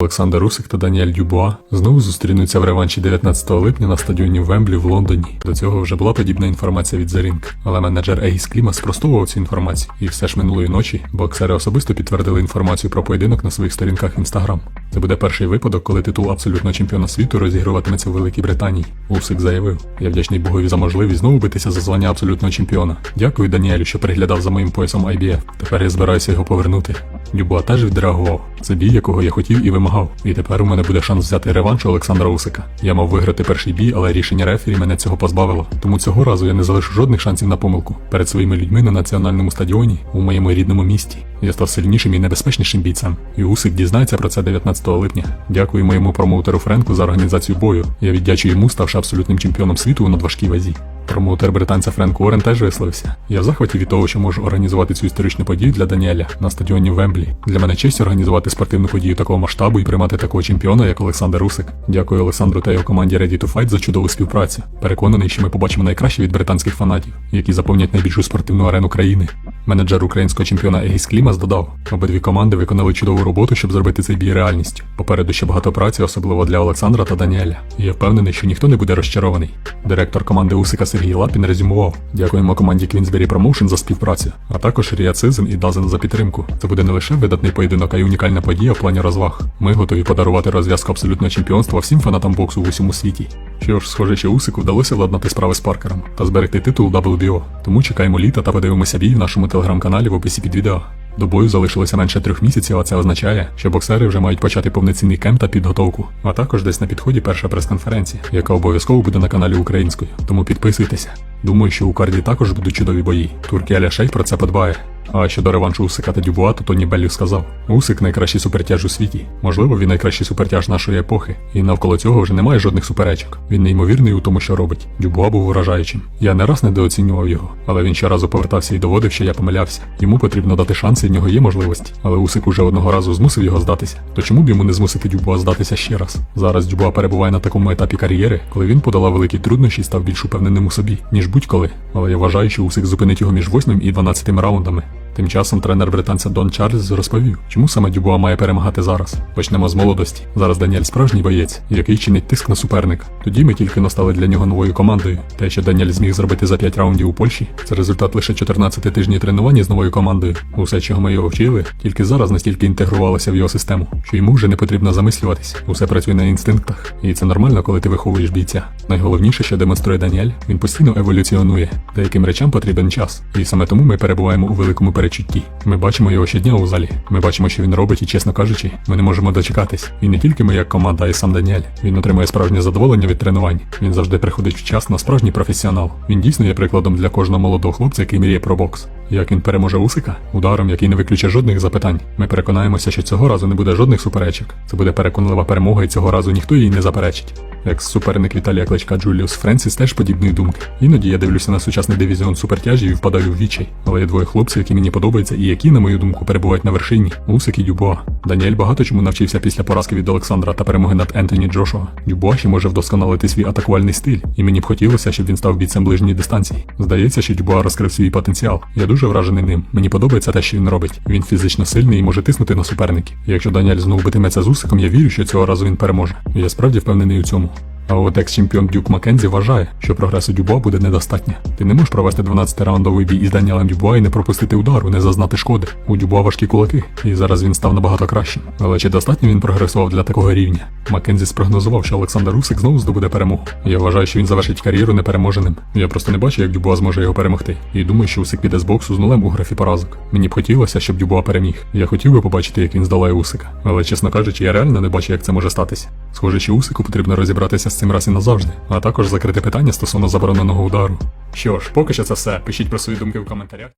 Олександр Русик та Даніель Дюбуа знову зустрінуться в реванші 19 липня на стадіоні Вемблі в Лондоні. До цього вже була подібна інформація від Зарінк, але менеджер Егіс Кліма спростовував цю інформацію. І все ж минулої ночі боксери особисто підтвердили інформацію про поєдинок на своїх сторінках Інстаграм. Це буде перший випадок, коли титул абсолютного чемпіона світу розігруватиметься у Великій Британії. Усик заявив: Я вдячний Богові за можливість знову битися за звання абсолютного чемпіона. Дякую Даніелю, що приглядав за моїм поясом IBF. Тепер я збираюся його повернути. Дюбуа теж відреагував. Це бій, якого я хотів і вимагав. І тепер у мене буде шанс взяти реванш Олександра Усика. Я мав виграти перший бій, але рішення рефері мене цього позбавило. Тому цього разу я не залишу жодних шансів на помилку перед своїми людьми на національному стадіоні у моєму рідному місті. Я став сильнішим і небезпечнішим бійцем. І Усик дізнається про це 19 липня. Дякую моєму промоутеру Френку за організацію бою. Я віддячую йому, ставши абсолютним чемпіоном світу у надважкій вазі. Промоутер британця Френк Уоррен теж висловився. Я в захваті від того, що можу організувати цю історичну подію для Даніеля на стадіоні Вемблі. Для мене честь організувати спортивну подію такого масштабу і приймати такого чемпіона, як Олександр Русик. Дякую Олександру та його команді Ready to Fight за чудову співпрацю. Переконаний, що ми побачимо найкраще від британських фанатів, які заповнять найбільшу спортивну арену країни. Менеджер українського чемпіона Егіс Клімас додав: обидві команди виконали чудову роботу, щоб зробити цей бій реальністю. Попереду ще багато праці, особливо для Олександра та Даніеля. Я впевнений, що ніхто не буде розчарований. Директор команди Усика Сергій Лапін резюмував. Дякуємо команді Queensberry Promotion за співпрацю, а також Ріацизм і Дазен за підтримку. Це буде не лише видатний поєдинок, а й унікальна подія в плані розваг. Ми готові подарувати розв'язку абсолютного чемпіонства всім фанатам боксу в усьому світі. Що ж, схоже, що Усику вдалося владнати справи з Паркером та зберегти титул WBO. Тому чекаємо літа та подивимося бій в нашому телеграм-каналі в описі під відео. До бою залишилося менше трьох місяців, а це означає, що боксери вже мають почати повноцінний кемп та підготовку. А також десь на підході перша прес-конференція, яка обов'язково буде на каналі українською. Тому підписуйтеся. Думаю, що у карді також будуть чудові бої. Турки Аля Шейх про це подбає. А щодо реваншу Усика та Дюбуа, то Тоні Беллю сказав: Усик найкращий супертяж у світі. Можливо, він найкращий супертяж нашої епохи. І навколо цього вже немає жодних суперечок. Він неймовірний у тому, що робить. Дюбуа був вражаючим. Я не раз недооцінював його, але він щоразу повертався і доводив, що я помилявся. Йому потрібно дати шанси, в нього є можливості. Але Усик уже одного разу змусив його здатися. То чому б йому не змусити Дюбуа здатися ще раз? Зараз Дюбуа перебуває на такому етапі кар'єри, коли він подолав великі труднощі і став більш упевненим у собі, ніж будь-коли. Але я вважаю, що Усик зупинить його між 8 і 12 раундами. Тим часом тренер британця Дон Чарльз розповів, чому саме Дюбуа має перемагати зараз. Почнемо з молодості. Зараз Даніель справжній боєць, який чинить тиск на суперника. Тоді ми тільки настали для нього новою командою. Те, що Даніель зміг зробити за 5 раундів у Польщі, це результат лише 14 тижнів тренування з новою командою. Усе, чого ми його вчили, тільки зараз настільки інтегрувалося в його систему, що йому вже не потрібно замислюватись. Усе працює на інстинктах, і це нормально, коли ти виховуєш бійця. Найголовніше, що демонструє Даніель, він постійно еволюціонує. Деяким речам потрібен час, і саме тому ми перебуваємо у великому перечутті. Ми бачимо його щодня у залі. Ми бачимо, що він робить, і чесно кажучи, ми не можемо дочекатись. І не тільки ми як команда, а й сам Даніель. Він отримує справжнє задоволення від тренувань. Він завжди приходить вчасно, справжній професіонал. Він дійсно є прикладом для кожного молодого хлопця, який мріє про бокс. Як він переможе Усика? Ударом, який не виключить жодних запитань. Ми переконаємося, що цього разу не буде жодних суперечок. Це буде переконлива перемога, і цього разу ніхто її не заперечить. Екс-суперник Віталія Кличка Джуліус Френсіс теж подібної думки. Іноді я дивлюся на сучасний дивізіон супертяжів і впадаю в вічай. Але є двоє хлопців, які мені подобаються і які, на мою думку, перебувають на вершині Усик і Дюбуа. Даніель багато чому навчився після поразки від Олександра та перемоги над Ентоні Джошуа. Дюбуа ще може вдосконалити свій атакувальний стиль, і мені б хотілося, щоб він став бійцем ближньої дистанції. Здається, що Дюбуа розкрив свій потенціал. Я дуже вражений ним. Мені подобається те, що він робить. Він фізично сильний і може тиснути на суперників. Якщо Даніель знову битиметься з Усиком, я вірю, що цього разу він переможе. Я справді впевнений у цьому. А от екс-чемпіон Дюк Маккензі вважає, що прогресу Дюбуа буде недостатньо. Ти не можеш провести 12-раундовий бій із Даніелем Дюбуа і не пропустити удару, не зазнати шкоди. У Дюбуа важкі кулаки, і зараз він став набагато кращим. Але чи достатньо він прогресував для такого рівня? Маккензі спрогнозував, що Олександр Усик знову здобуде перемогу. Я вважаю, що він завершить кар'єру непереможеним. Я просто не бачу, як Дюбуа зможе його перемогти. І думаю, що Усик піде з боксу з нулем у графі поразок. Мені б хотілося, щоб Дюбуа переміг. Я хотів би побачити, як він здолає Усика. Але чесно кажучи, я реально не бачу, як це може статися. Схоже, що Усику потрібно розібратися з цим раз і назавжди, а також закрити питання стосовно забороненого удару. Що ж, поки що це все. Пишіть про свої думки в коментарях.